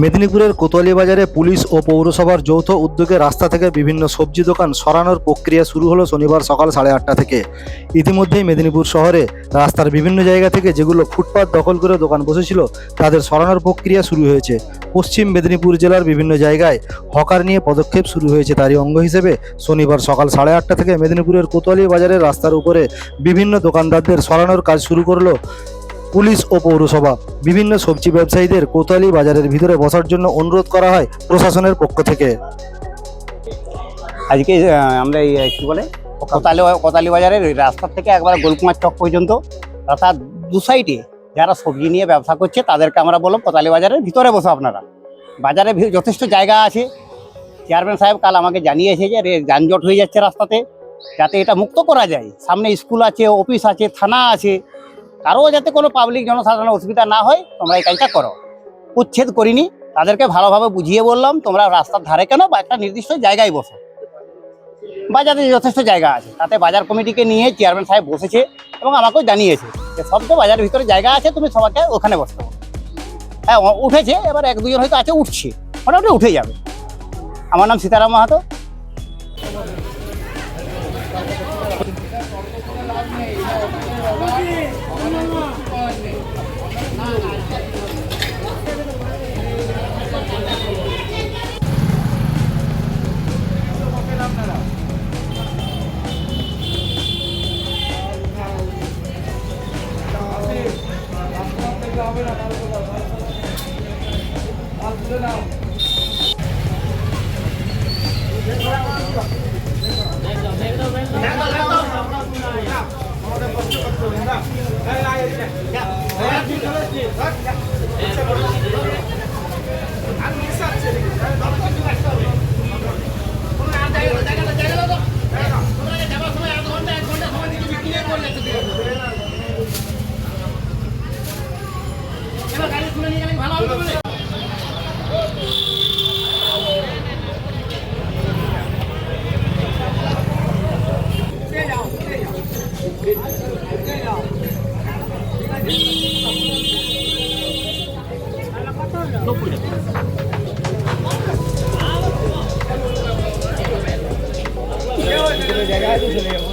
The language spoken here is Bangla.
মেদিনীপুরের কোতোয়ালি বাজারে পুলিশ ও পৌরসভার যৌথ উদ্যোগে রাস্তা থেকে বিভিন্ন সবজি দোকান সরানোর প্রক্রিয়া শুরু হলো শনিবার সকাল সাড়ে আটটা থেকে। ইতিমধ্যেই মেদিনীপুর শহরে রাস্তার বিভিন্ন জায়গা থেকে যেগুলো ফুটপাত দখল করে দোকান বসেছিল, তাদের সরানোর প্রক্রিয়া শুরু হয়েছে। পশ্চিম মেদিনীপুর জেলার বিভিন্ন জায়গায় হকার নিয়ে পদক্ষেপ শুরু হয়েছে তারই অঙ্গ হিসেবে। শনিবার সকাল সাড়ে আটটা থেকে মেদিনীপুরের কোতোয়ালি বাজারের রাস্তার উপরে বিভিন্ন দোকানদারদের সরানোর কাজ শুরু করল পুলিশ ও পৌরসভা। বিভিন্ন সবজি ব্যবসায়ীদের কোতালি বাজারের ভিতরে বসার জন্য অনুরোধ করা হয় প্রশাসনের পক্ষ থেকে। আজকে আমরা এই কি বলে কোতালি কোতালি বাজারের রাস্তা থেকে একবার গোলকুমার চক পর্যন্ত, অর্থাৎ দু সাইডে যারা সবজি নিয়ে ব্যবসা করছে, তাদেরকে আমরা বললাম কোতালি বাজারের ভিতরে বসো আপনারা। বাজারে যথেষ্ট জায়গা আছে। চেয়ারম্যান সাহেব কাল আমাকে জানিয়েছে যে রে- যানজট হয়ে যাচ্ছে রাস্তাতে, যাতে এটা মুক্ত করা যায়। সামনে স্কুল আছে, অফিস আছে, থানা আছে কারও যাতে কোনো পাবলিক জনসাধারণের অসুবিধা না হয়, তোমরা এই কাজটা করো। উচ্ছেদ করিনি, তাদেরকে ভালোভাবে বুঝিয়ে বললাম, তোমরা রাস্তার ধারে কেন বা একটা নির্দিষ্ট জায়গায় বসো। যাতে যথেষ্ট জায়গা আছে, তাতে বাজার কমিটিকে নিয়ে চেয়ারম্যান সাহেব বসেছে এবং আমাকেও জানিয়েছে যে সব তো বাজারের ভিতরে জায়গা আছে, তুমি সবাইকে ওখানে বসতে হ্যাঁ উঠেছে, এবার এক দুজন হয়তো আছে, উঠছে। মোটামুটি উঠে যাবে। আমার নাম সীতারাম মাহাতো। আমাদের কষ্ট করতে হবে না Obrigado, Julião.